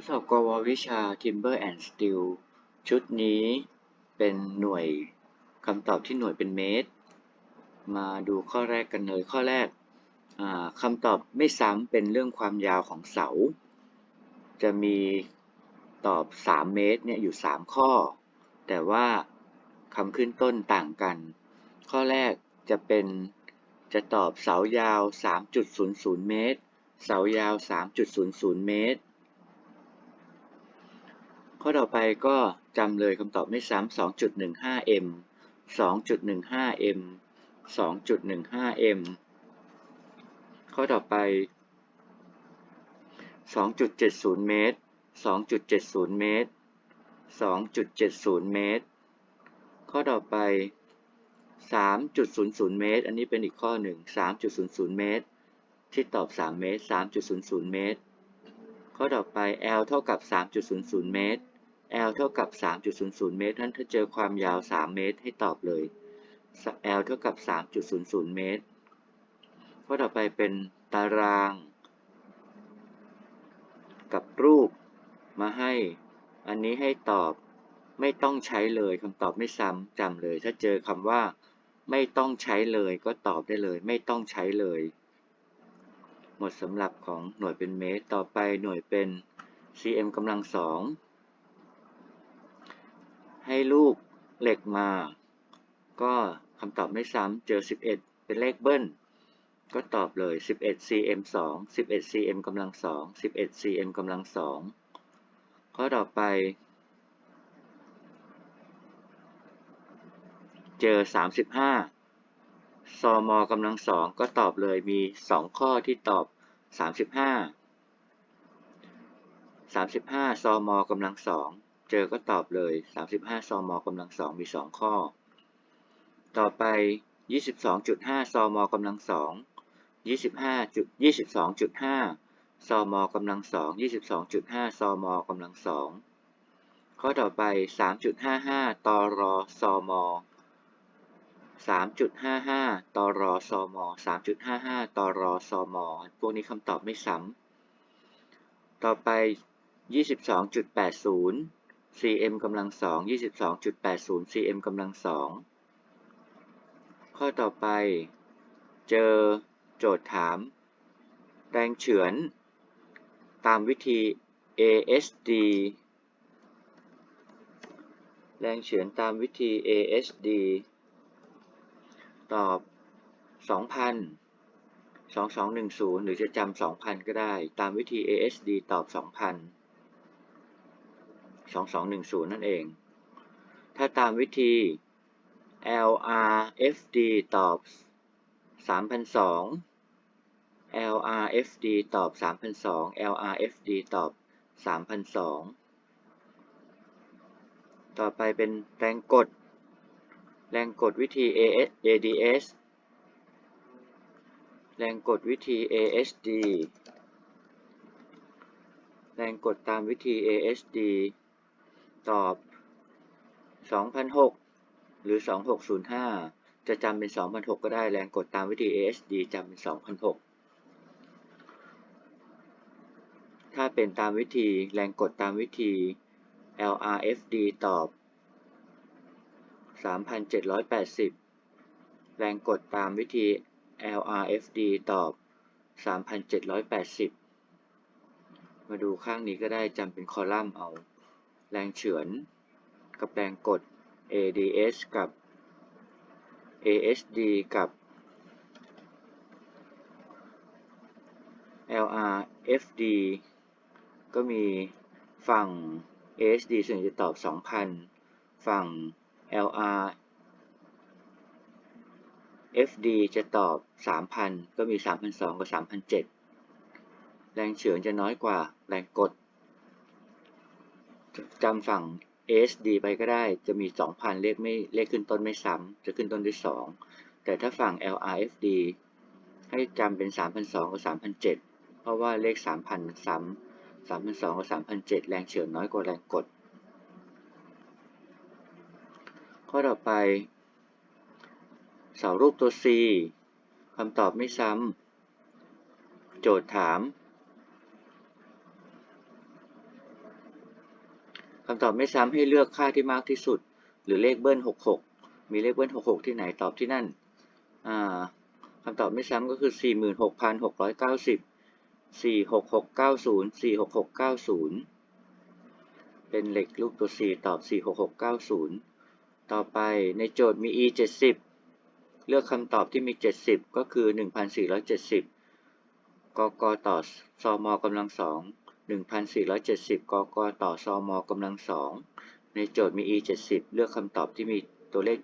ข้อสอบกววิชา Timber and Steel ชุดนี้เป็นหน่วยคำตอบที่หน่วยเป็นเมตร มาดูข้อแรกกันเลยข้อแรกคำตอบไม่ซ้ำเป็นเรื่องความยาวของเสา จะมีตอบ 3 เมตรเนี่ยอยู่ 3 ข้อ แต่ว่าคำขึ้นต้นต่างกัน ข้อแรกจะเป็นจะตอบเสายาว 3.00 เมตร เสายาว 3.00 เมตร ข้อต่อไปก็จำเลยคำตอบไม่ซ้ำ 2.15m 2.15m 2.15m ข้อต่อไป 2.70 เมตร 2.70 เมตร 2.70 เมตร ข้อต่อไป 3.00 เมตร อันนี้เป็นอีกข้อหนึ่ง 3.00 เมตร ที่ตอบ 3 เมตร 3.00 เมตร ข้อต่อไป L เท่ากับ 3.00 เมตร L เท่ากับ 3.00 เมตรนั้นถ้าเจอความยาว 3 เมตรให้ตอบเลย L เท่ากับ 3.00 เมตร ข้อต่อไปเป็นตาราง กับรูปมาให้ อันนี้ให้ตอบไม่ต้องใช้เลยคำตอบไม่ซ้ำจำเลย ถ้าเจอคำว่า ไม่ต้องใช้เลยก็ตอบได้เลย ไม่ต้องใช้เลย หมดสำหรับของหน่วยเป็นเมตร ต่อไปหน่วยเป็น cm กำลังสอง ให้ลูกเหล็กมา ก็คำตอบไม่ซ้ำเจอ 11 เป็นเลขเบิ้ล ก็ตอบเลย 11 cm 2 11 cm กำลัง2 11 cm กำลัง2ข้อต่อไป เจอ 35ซมอกำลัง2ก็ตอบเลยมี 2 ข้อที่ตอบ 35 35ซมอกำลัง2 เจอก็ตอบเลย 35 ซมกำลังสองมี 2 ข้อ ต่อไป 22.5 ซมกำลังสอง25.22.5 ซมกำลังสอง22.5 ซมกำลังสองข้อต่อไป 3.55 ตรซม3.55 ตรซม3.55 ตรซมพวกนี้คำตอบไม่ซ้ำ ต่อไป 22.80 cm กำลังสอง22.80 cm กำลังสองข้อต่อไป เจอโจทย์ถาม แรงเฉือน ตามวิธี ASD แรงเฉือนตามวิธี ASD ตอบ 2,000 2210 หรือจะจำ 2,000 ก็ได้ ตามวิธี ASD ตอบ 2,000 2210 นั่นเอง ถ้าตามวิธี LRFD ตอบ 3,002 LRFD ตอบ 3,002 LRFD ตอบ 3,002 ต่อไปเป็นแรงกด แรงกดวิธี AS ADS แรงกดวิธี ASD แรงกดตามวิธี ASD ตอบ 2006 หรือ 2605 จะจำเป็น 2006 ก็ได้แรงกดตามวิธี ASD จำเป็น 2006 ถ้าเป็นตามวิธีแรงกดตามวิธี LRFD ตอบ 3,780 แรงกดตามวิธี LRFD ตอบ 3,780 มาดูข้างนี้ก็ได้จำเป็นคอลัมน์เอา แรงเฉือน กับแรงกด ADS กับ ASD กับ LRFD ก็มีฝั่ง ASD ส่วนจะตอบ 2,000 ฝั่ง LRFD จะตอบ 3,000 ก็มี3,200กับ 3,007 แรงเฉือนจะน้อยกว่าแรงกด จำฝั่ง ASD ไปก็ได้จะมี 2,000 เลขไม่เลขขึ้นต้นไม่ซ้ำจะขึ้นต้นด้วย 2 แต่ถ้าฝั่ง LRFD ให้จำเป็น3,200กับ3,007 เพราะว่าเลข 3,000มันซ้ำ3,200กับ3,007 แรงเฉือนน้อยกว่าแรงกด ข้อต่อไป เสารูปตัว C คำตอบไม่ซ้ำ โจทย์ถาม คำตอบไม่ซ้ำให้เลือกค่าที่มากที่สุด หรือเลขเบิ้ล 66 มีเลขเบิ้ล 66 ที่ไหนตอบที่นั่นคำตอบไม่ซ้ำก็คือ 46,690 46690 46690 เป็นเหล็กรูปตัว 4 ตอบ 46690 ต่อไปในโจทย์มี e 70 เลือกคำตอบที่มี 70 ก็คือ 1,470 กกต่อซมกำลังสอง 1,470 กกต่อซมกำลังสองในโจทย์มี e 70 เลือกคำตอบที่มีตัวเลข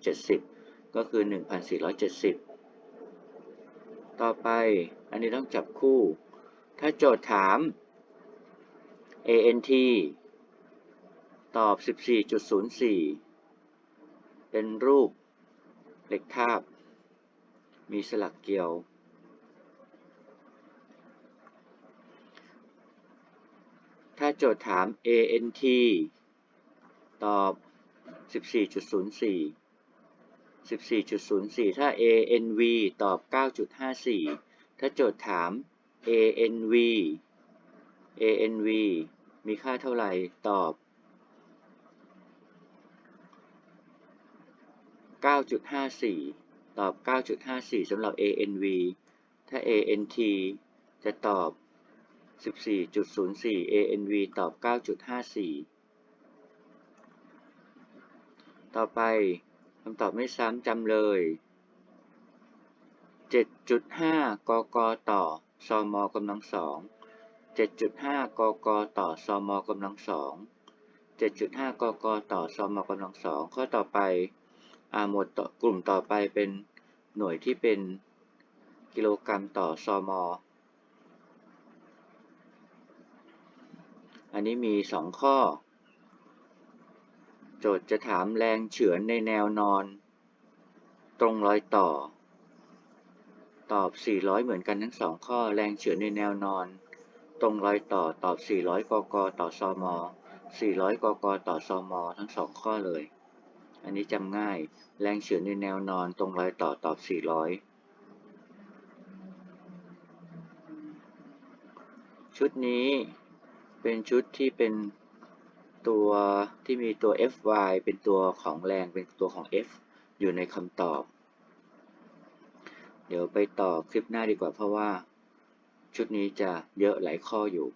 70 ก็คือ 1,470 ต่อไป อันนี้ต้องจับคู่ ถ้าโจทย์ถาม ant ตอบ 14.04 เป็นรูปเหล็กทาบ มีสลักเกลียว ถ้า โจทย์ถาม ant ตอบ 14.04 14.04 ถ้า anv ตอบ 9.54 ถ้าโจทย์ถาม anv anv มีค่าเท่าไหร่ ตอบ 9.54 ตอบ 9.54สำหรับ anv ถ้า ant จะตอบ 14.04 anv ตอบ 9.54 ต่อไปคำตอบไม่ซ้ำจำเลย 7.5 กกต่อซมกำลังสอง 7.5 กกต่อซมกำลังสอง 7.5 กกต่อซมกำลังสอง ข้อต่อไปอาหมวดกลุ่มต่อไปเป็นหน่วยที่เป็นกิโลกรัมต่อซม อันนี้มี 2 ข้อ โจทย์จะถามแรงเฉือนในแนวนอน ตรงรอยต่อ ตอบ 400 เหมือนกันทั้ง 2 ข้อ แรงเฉือนในแนวนอน ตรงรอยต่อตอบ 400 กกต่อซม400 กกต่อซมทั้ง 2 ข้อเลย อันนี้จำง่าย แรงเฉือนในแนวนอนตรงรอยต่อตอบ 400ชุดนี้ เป็นชุดที่เป็นตัวที่มีตัว fy เป็นตัวของแรงเป็นตัวของ f อยู่ในคำตอบ เดี๋ยวไปต่อคลิปหน้าดีกว่าเพราะว่าชุดนี้จะเยอะหลายข้ออยู่